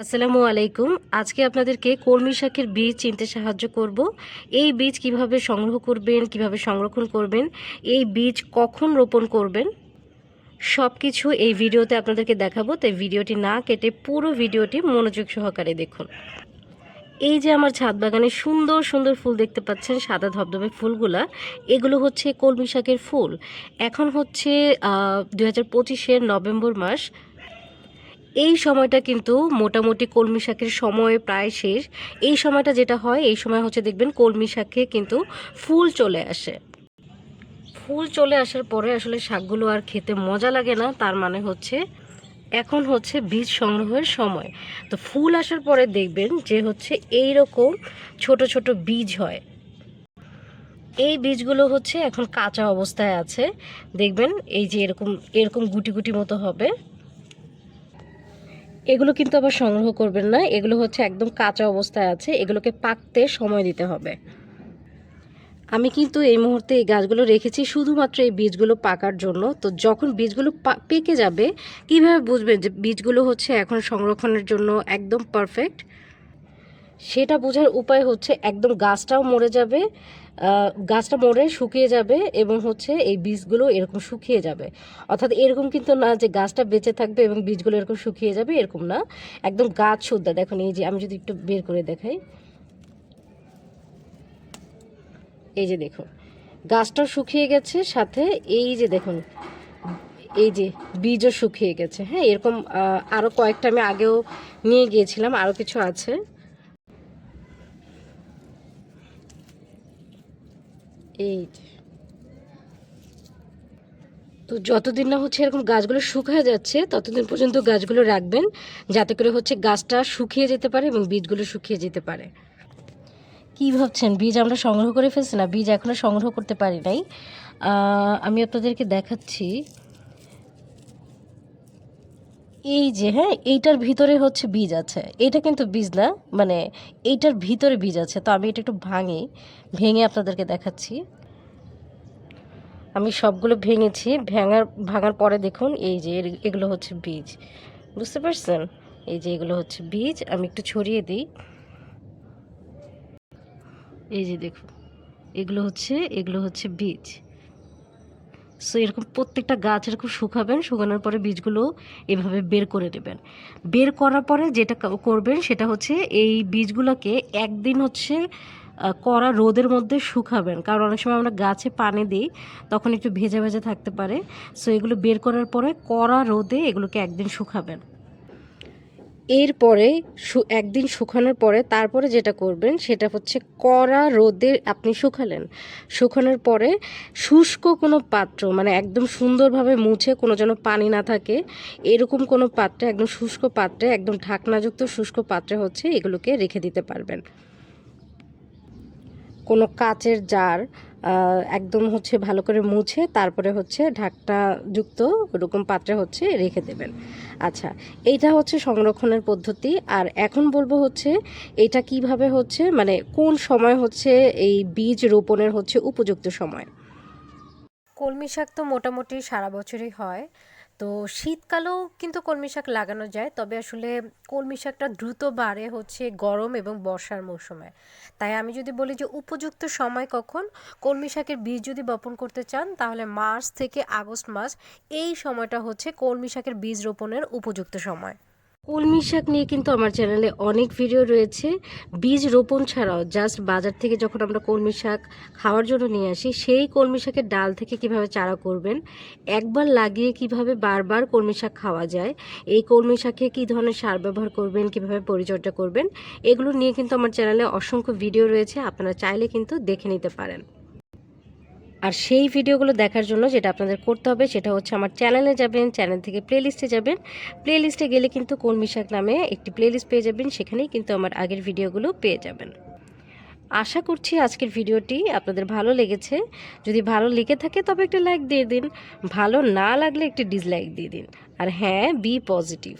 আসসালামু আলাইকুম। আজকে আপনাদেরকে কলমি শাকের বীজ চিনতে সাহায্য করব। এই বীজ কীভাবে সংগ্রহ করবেন, কীভাবে সংরক্ষণ করবেন, এই বীজ কখন রোপণ করবেন সব কিছু এই ভিডিওতে আপনাদেরকে দেখাবো। তাই ভিডিওটি না কেটে পুরো ভিডিওটি মনোযোগ সহকারে দেখুন। এই যে আমার ছাদ বাগানে সুন্দর সুন্দর ফুল দেখতে পাচ্ছেন, সাদা ধবধবে ফুলগুলা, এগুলো হচ্ছে কলমি শাকের ফুল। এখন হচ্ছে দু হাজার নভেম্বর মাস। এই সময়টা কিন্তু মোটামুটি কলমি শাকের সময় প্রায় শেষ। এই সময়টা যেটা হয়, এই সময় হচ্ছে দেখবেন কলমি শাকে কিন্তু ফুল চলে আসে। ফুল চলে আসার পরে আসলে শাকগুলো আর খেতে মজা লাগে না, তার মানে হচ্ছে এখন হচ্ছে বীজ সংগ্রহের সময়। তো ফুল আসার পরে দেখবেন যে হচ্ছে এই রকম ছোট ছোট বীজ হয়। এই বীজগুলো হচ্ছে এখন কাঁচা অবস্থায় আছে। দেখবেন এই যে এরকম এরকম গুটি গুটি মতো হবে। এগুলো কিন্তু আবার সংগ্রহ করবেন না। এগুলো হচ্ছে একদম কাঁচা অবস্থায় আছে। এগুলোকে পাকতে সময় দিতে হবে। আমি কিন্তু এই মুহূর্তে এই গাছগুলো রেখেছি শুধুমাত্র এই বীজগুলো পাকার জন্য। তো যখন বীজগুলো পেকে যাবে, কীভাবে বুঝবেন যে বীজগুলো হচ্ছে এখন সংরক্ষণের জন্য একদম পারফেক্ট সেটা বোঝার উপায় হচ্ছে একদম গাছটাও মরে যাবে গাছটা মরে শুকিয়ে যাবে এবং হচ্ছে এই বীজগুলো এরকম শুকিয়ে যাবে। অর্থাৎ এরকম কিন্তু না যে গাছটা বেঁচে থাকবে এবং বীজগুলো এরকম শুকিয়ে যাবে, এরকম না। একদম গাছ শুদ্ধা দেখুন, এই যে আমি যদি একটু বের করে দেখাই। এই যে দেখুন গাছটাও শুকিয়ে গেছে, সাথে এই যে দেখুন, এই যে বীজও শুকিয়ে গেছে। হ্যাঁ এরকম আরও কয়েকটা আমি আগেও নিয়ে গিয়েছিলাম আরও কিছু আছে। এই। তো যতদিন না হচ্ছে এরকম গাছগুলো শুকিয়ে যাচ্ছে, ততদিন পর্যন্ত গাছগুলো রাখবেন, যাতে করে হচ্ছে গাছটা শুকিয়ে যেতে পারে এবং বীজগুলো শুকিয়ে যেতে পারে। কি ভাবছেন? বীজ আমরা সংগ্রহ করে ফেলছি না? বীজ এখনও সংগ্রহ করতে পারি নাই। আমি আপনাদেরকে দেখাচ্ছি। এই যে হ্যাঁ এইটার ভিতরে হচ্ছে বীজ আছে। এটা কিন্তু বীজ না মানে এইটার ভিতরে বীজ আছে। তো আমি এটা একটু ভাঙি, ভেঙে আপনাদেরকে দেখাচ্ছি। আমি সবগুলো ভেঙেছি, ভেঙার, ভাঙার পরে দেখুন, এই যে এগুলো হচ্ছে বীজ। বুঝতে পারছেন? এই যে এগুলো হচ্ছে বীজ, আমি একটু ছড়িয়ে দিই। এই যে দেখুন, এগুলো হচ্ছে এগুলো হচ্ছে বীজ। সো এরকম প্রত্যেকটা গাছ এরকম শুকাবেন, শুকানোর পরে বীজগুলো এভাবে বের করে নেবেন। বের করার পরে যেটা করবেন সেটা হচ্ছে এই বীজগুলোকে একদিন হচ্ছে কড়া রোদের মধ্যে শুকাবেন। কারণ অনেক সময় আমরা গাছে পানি দিই, তখন একটু ভেজা ভেজা থাকতে পারে। সো এগুলো বের করার পরে কড়া রোদে এগুলোকে একদিন শুকাবেন। এরপরে একদিন শুকানোর পরে তারপরে যেটা করবেন সেটা হচ্ছে কড়া রোদে আপনি শুকালেন। শুকানোর পরে শুষ্ক কোনো পাত্র মানে একদম সুন্দরভাবে মুছে কোনো যেন পানি না থাকে, এরকম কোনো পাত্রে, একদম শুষ্ক পাত্রে, একদম ঢাকনাযুক্ত শুষ্ক পাত্রে হচ্ছে এগুলোকে রেখে দিতে পারবেন। কোনো কাচের জার একদম হচ্ছে ভালো করে মুছে, তারপরে হচ্ছে ঢাকটা যুক্ত, ওরকম পাত্রে হচ্ছে রেখে দেবেন। আচ্ছা এইটা হচ্ছে সংরক্ষণের পদ্ধতি। আর এখন বলব হচ্ছে, এটা কীভাবে হচ্ছে মানে কোন সময় হচ্ছে এই বীজ রোপণের হচ্ছে উপযুক্ত সময়? কলমি শাক তো মোটামুটি সারা বছরই হয়। তো শীতকালেও কিন্তু কলমি শাক লাগানো যায়, তবে আসলে কলমি শাকটা দ্রুত বাড়ে হচ্ছে গরম এবং বর্ষার মৌসুমে। তাই আমি যদি বলি যে উপযুক্ত সময় কখন কলমি শাকের বীজ যদি বপন করতে চান, তাহলে মার্চ থেকে আগস্ট মাস এই সময়টা হচ্ছে কলমি শাকের বীজ রোপণের উপযুক্ত সময়। কলমি শাক নিয়ে কিন্তু আমার চ্যানেলে অনেক ভিডিও রয়েছে। বীজ রোপণ ছাড়াও জাস্ট বাজার থেকে যখন আমরা কলমি শাক খাওয়ার জন্য নিয়ে আসি, সেই কলমি শাকের ডাল থেকে কীভাবে চারা করবেন, একবার লাগিয়ে কীভাবে বারবার কলমি শাক খাওয়া যায়, এই কলমি শাকে কী ধরনের সার ব্যবহার করবেন, কীভাবে পরিচর্যা করবেন, এগুলো নিয়ে কিন্তু আমার চ্যানেলে অসংখ্য ভিডিও রয়েছে, আপনারা চাইলে কিন্তু দেখে নিতে পারেন। আর সেই ভিডিওগুলো দেখার জন্য যেটা আপনাদের করতে হবে সেটা হচ্ছে আমার চ্যানেলে যাবেন, চ্যানেল থেকে প্লেলিস্টে যাবেন। প্লেলিস্টে গেলে কিন্তু শাক নামে একটি প্লেলিস্ট পেয়ে যাবেন, সেখানেই কিন্তু আমার আগের ভিডিওগুলো পেয়ে যাবেন। আশা করছি আজকের ভিডিওটি আপনাদের ভালো লেগেছে। যদি ভালো লেগে থাকে তবে একটা লাইক দিয়ে দিন, ভালো না লাগলে একটি ডিসলাইক দিয়ে দিন। আর হ্যাঁ বি পজিটিভ